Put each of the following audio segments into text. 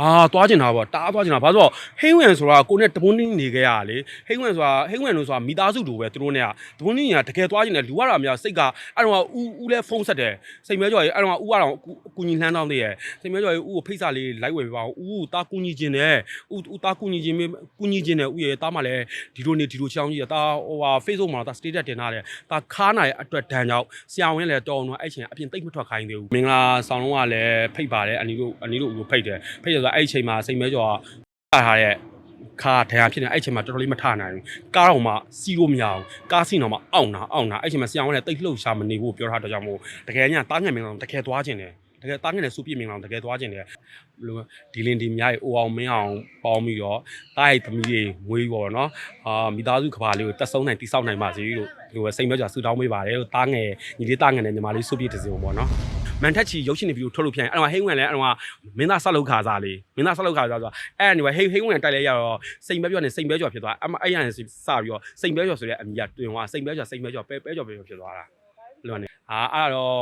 အာသွားကျင်တာပေါ့တားသွားကျင်တာဘာလို့ဆိုတော့ဟိန်းဝင်ဆိုတာကိုနဲ့တပွန်းတင်းနေခဲ့ရတာလေဟိန်းဝင်ဆိုတာဟိန်းဝင်လို့ဆိုတာမိသားစုလိုပဲသူတို့နဲ့ကတပွန်းတင်းကတကယ်သွားကျင်တယ်လူကတော့အများစိတ်ကအဲ့တော့ဦးဦးလဲဖုန်းဆက်တယ်စိတ်မဲကြော်ရေအဲ့တော့ဦးကတော့ကူညီလှမ်းတောင်းသေးရဲ့စိတ်မဲကြော်ရေဦးကိုဖိတ်စာလေးလိုက်ဝယ်ပေးပါဦးဦးကိုတားကူညီခြင်းနဲ့ဦးဦးတားကူညီခြင်းကူညီခြင်းနဲ့ဦးရဲ့တားမှလည်းဒီလိုနေဒီလိုချောင်းကြီးတားဟိုဟာ Facebook မှာတာ status တင်ထားတယ်တားခါနာရဲ့အတွက်ဒဏ်ကြောင့်ဆရာဝန်လည်းတော်အောင်တော့အဲ့ချိန်အပြင်တိတ်မထွက်ခိုင်းသေးဘူးမင်္ဂလာဆောင်လုံးကလည်းဖိတ်ပါတယ်အနီတို့အနီတို့ဦးကိုဖိတ်တယ်ဖိတ်တယ်ဆိုတော့အဲ့ချိန်မှာစိတ်မဲကြော်ကထားတဲ့ခါတရားဖြစ်နေအဲ့ချိန်မှာတော်တော်လေးမထနိုင်ဘူးကားတော့မှစီးလို့မရဘူးကားစီးတော့မှအောင့်တာအောင့်တာအဲ့ချိန်မှာဆရာဝန်လည်းတိတ်လှုပ်ရှားမနေဘူးပြောထားတော့ကြောင့်မို့တကယ်ညတားငယ်မင်းအောင်တကယ်သွားခြင်းတယ်တကယ်တားငယ်နဲ့စူပြည့်မင်းအောင်တကယ်သွားခြင်းတယ်ဘယ်လိုဒီလင်ဒီမြားရေအိုအောင်မင်းအောင်ပေါင်းပြီးတော့တားရဲ့သမီးတွေမွေးပေါ့နော်အာမိသားစုကဘာလေးကိုတက်ဆုံးနိုင်တိဆောက်နိုင်ပါစေလို့ဒီလိုပဲစိတ်မဲကြဆူတောင်းပေးပါတယ်လို့တားငယ်ညီလေးတားငယ်နဲ့ညီမလေးစူပြည့်တစ်စုံပေါ့နော် မန်ထက်ချီရုပ်ရှင်တွေဗီဒီယိုထုတ်လို့ပြန်အဲ့တော့ဟိန်းဝင်လည်းအဲ့တော့မင်းသားဆက်လုပ်ခါစားလေးမင်းသားဆက်လုပ်ခါစားဆိုတော့အဲ့အနေပဲဟိန်းဟိန်းဝင်တိုက်လဲရတော့စိတ်မဲပြောနေစိတ်မဲကြော်ဖြစ်သွားအမအဲ့ရနေစပြီးတော့စိတ်မဲကြော်ဆိုတဲ့အမိကတွင်သွားစိတ်မဲကြော်စိတ်မဲကြော်ပဲပဲကြော်ပဲဖြစ်သွားတာလွန်နေအာအဲ့တော့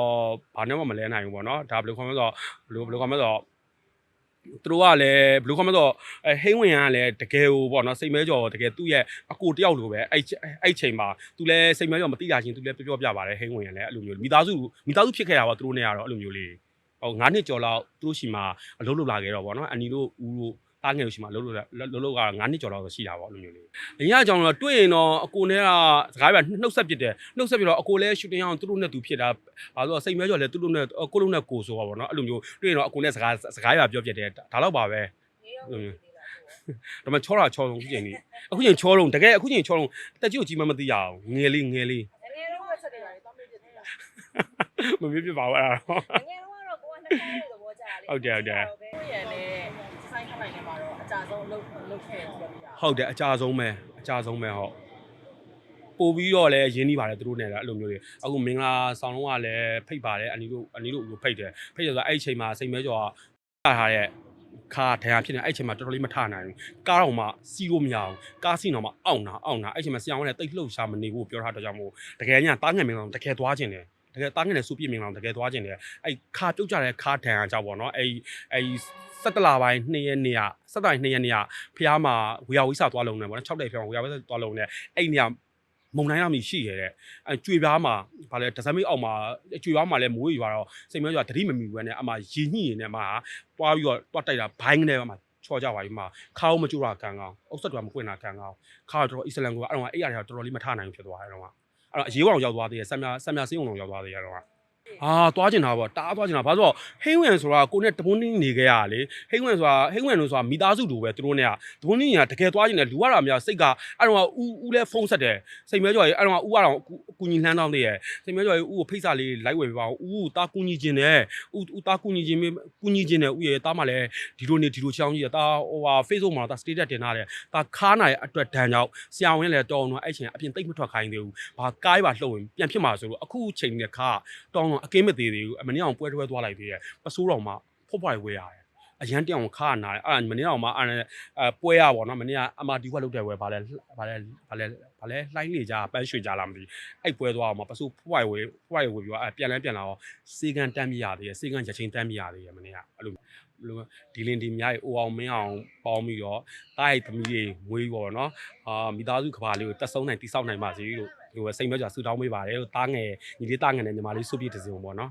ဘာနဲ့မှမလဲနိုင်ဘူးပေါ့နော်ဒါဘယ်လိုခေါ်မလဲဆိုတော့ဘယ်လိုဘယ်လိုခေါ်မလဲဆိုတော့ သူတို့ကလည်းဘယ်လိုခေါ်မလဲဆိုတော့အဲဟိန်းဝင်ကလည်းတကယ်ဟိုပေါ့နော်စိတ်မဲကြော်တကယ်သူ့ရဲ့အကိုတယောက်လိုပဲအဲ့အဲ့ချိန်မှာသူလည်းစိတ်မဲကြော်မတိတာချင်းသူလည်းပြောပြပါတယ်ဟိန်းဝင်ကလည်းအဲ့လိုမျိုးမိသားစုမိသားစုဖြစ်ခဲ့တာပေါ့သူတို့နဲ့ကတော့အဲ့လိုမျိုးလေး ဟို9နှစ်ကျော်လောက်သူတို့ရှိမှာအလုပ်လုပ်လာခဲ့တော့ဗောနော်အန်နီတို့ဦးတို့တားငယ်တို့ရှိမှာအလုပ်လုပ်လာလုပ်လုပ်က9နှစ်ကျော်လောက်ဆိုရှိတာဗောအဲ့လိုမျိုးလေးအရင်အကြောင်းတော့တွေ့ရင်တော့အကိုနဲ့ကစကားပြနှုတ်ဆက်ပြစ်တယ်နှုတ်ဆက်ပြတော့အကိုလည်းရှူတင်အောင်သူတို့နဲ့သူဖြစ်တာဘာလို့စိတ်မဲကျော်လဲသူတို့နဲ့ကိုလုံးနဲ့ကိုဆိုပါဗောနော်အဲ့လိုမျိုးတွေ့ရင်တော့အကိုနဲ့စကားစကားရပြောပြတယ်ဒါတော့ပါပဲနေရောသေးတာဒါမှချောတာချောလုံးအခုချိန်ကြီးအခုချိန်ချောလုံးတကယ်အခုချိန်ချောလုံးတက်ကြည့်ကိုကြီးမမသိရအောင်ငယ်လေးငယ်လေးငယ်တော့ဆက်တယ်ပါလေတောင်းပြဖြစ်နေတာမမြင်ပြပါဘူးအဲ့ဒါ သဘောကျတာလေဟုတ်တယ်ဟုတ်တယ်ကိုရံနဲ့စိုင်းခနိုင်နေမှာတော့အကြဆုံးအလုပ်လုပ်ခဲ့ဆိုတော့ပြတာဟုတ်တယ်အကြဆုံးပဲအကြဆုံးပဲဟုတ်ပို့ပြီးတော့လည်းရင်းနှီးပါတယ်သူတို့နဲ့လည်းအဲ့လိုမျိုးတွေအခုမင်္ဂလာဆောင်လုံးကလည်းဖိတ်ပါတယ်အနီတို့အနီတို့ကိုဖိတ်တယ်ဖိတ်တယ်ဆိုတော့အဲ့ဒီချိန်မှာစိတ်မဲကြော်ကထားတဲ့ခါတရားဖြစ်နေအဲ့ဒီချိန်မှာတော်တော်လေးမထနိုင်ဘူးကားတော့မှစီးလို့မရဘူးကားစီးတော့မှအောင့်တာအောင့်တာအဲ့ဒီချိန်မှာဆရာဝန်လည်းတိတ်လှုပ်ရှားမနေဘူးပြောထားတော့ကြောင့်မို့တကယ်ညတားငယ်မင်းအောင်တကယ်သွားခြင်းတယ် တကယ်တားငယ်နဲ့စူပြည့်မင်းအောင်တကယ်သွားခြင်းတယ်အဲ့ခါပြုတ်ကြတဲ့ခါထန်အကြောင်းပေါ့နော်အဲ့အဲ့17လပိုင်း2ရက်နေ့က17လပိုင်း2ရက်နေ့ကဖះမှာဝေယဝိဆသွားလုံးနေပေါ့နော်6တိုက်ဖះဝေယဝိဆသွားလုံးနေအဲ့နေကမုံတိုင်းရမီရှိရတဲ့အဲကြွေပြားမှာဗာလဲဒဇမိတ်အောက်မှာကြွေပြားမှာလဲမိုးရွာတော့စိတ်မဲရွာတတိမမီဘဲနဲ့အမှရင်ညှိရင်နဲ့မှတွားပြီးတော့တွားတိုက်တာဘိုင်းနဲ့မှချော်ကြပါပြီမှာခါအောင်မကြိုးတာခံကောင်းအုပ်ဆက်တော်မပွင့်တာခံကောင်းခါတော့အစ္စလမ်ကအဲ့တော့အဲ့ရတဲ့တော်တော်လေးမထနိုင်ဘူးဖြစ်သွားတယ်တော့ အဲ့တော့အရေးအောင်ရောက်သွားသေးတယ်ဆက်မြဆက်မြစင်းအောင်ရောက်သွားသေးတယ်တော့ အာသွားကျင်တာပေါ့တားသွားကျင်တာဘာလို့ဟိန်းဝင်ဆိုတာကိုနဲ့တပွန်းတင်းနေခဲ့ရတာလေဟိန်းဝင်ဆိုတာဟိန်းဝင်လို့ဆိုတာမိသားစုလိုပဲသူတို့နဲ့ကတပွန်းတင်းကတကယ်သွားကျင်တယ်လူကတော့အများစိတ်ကအဲ့တော့ဦးဦးလဲဖုန်းဆက်တယ်စိတ်မဲကြော်ရေအဲ့တော့ဦးကတော့ကူညီလှမ်းတောင်းသေးရဲ့စိတ်မဲကြော်ရေဦးကိုဖိတ်စာလေးလိုက်ဝယ်ပေးပါဦးဦးတာကူညီခြင်းနဲ့ဦးဦးတာကူညီခြင်းကူညီခြင်းနဲ့ဦးရဲ့တားမှလည်းဒီလိုနေဒီလိုချောင်းကြီးတာဟိုဟာ Facebook မှာတာ status တင်ထားတယ်တာခါနာရဲ့အတွက်ဒဏ်ကြောင့်ဆရာဝန်လည်းတော်အောင်တော့အဲ့ချိန်အပြင်တိတ်မထွက်ခိုင်းသေးဘူးဘာကားရပါလှုပ်ရင်ပြန်ဖြစ်မှာဆိုတော့အခုချိန်နဲ့ခါတောင်းတော့အကင်းမသေးသေးဘူးအမနေ့အောင်ပွဲတွဲသွားလိုက်သေးရဲ့ပစိုးတော်မှာဖွတ်ဖွားဝေးရတယ်အရန်တောင်ခါနာတယ်အဲ့ဒါမနေ့အောင်မှာအဲ့အဲပွဲရပါတော့မနေ့ကအမာဒီကလုတ်တဲ့ဝဲဗာလဲဗာလဲဗာလဲဗာလဲလှိုင်းလေကြပန်းရွှေကြလားမသိအဲ့ပွဲသွားအောင်မှာပစိုးဖွားဝေးဖွားဝေးပြီးတော့အဲ့ပြန်လဲပြန်လာတော့စေကန်တမ်းပြရသေးရဲ့စေကန်ချက်ချင်းတမ်းပြရသေးရဲ့မနေ့ကအဲ့လိုဘယ်လိုဒီလင်ဒီမြားရေအိုအောင်မင်းအောင်ပေါင်းပြီးတော့တားရဲ့သမီးတွေမွေးပေါ့နော်အာမိသားစုကဘာလေးကိုတက်ဆုံးနိုင်တိဆောက်နိုင်ပါစေလို့ ဒီလိုပဲစိတ်မဲကြဆူတောင်းပေးပါတယ်လို့တားငယ်ညီလေးတားငယ်နဲ့ညီမလေးစုပြည့်တစ်စုံပေါ့နော်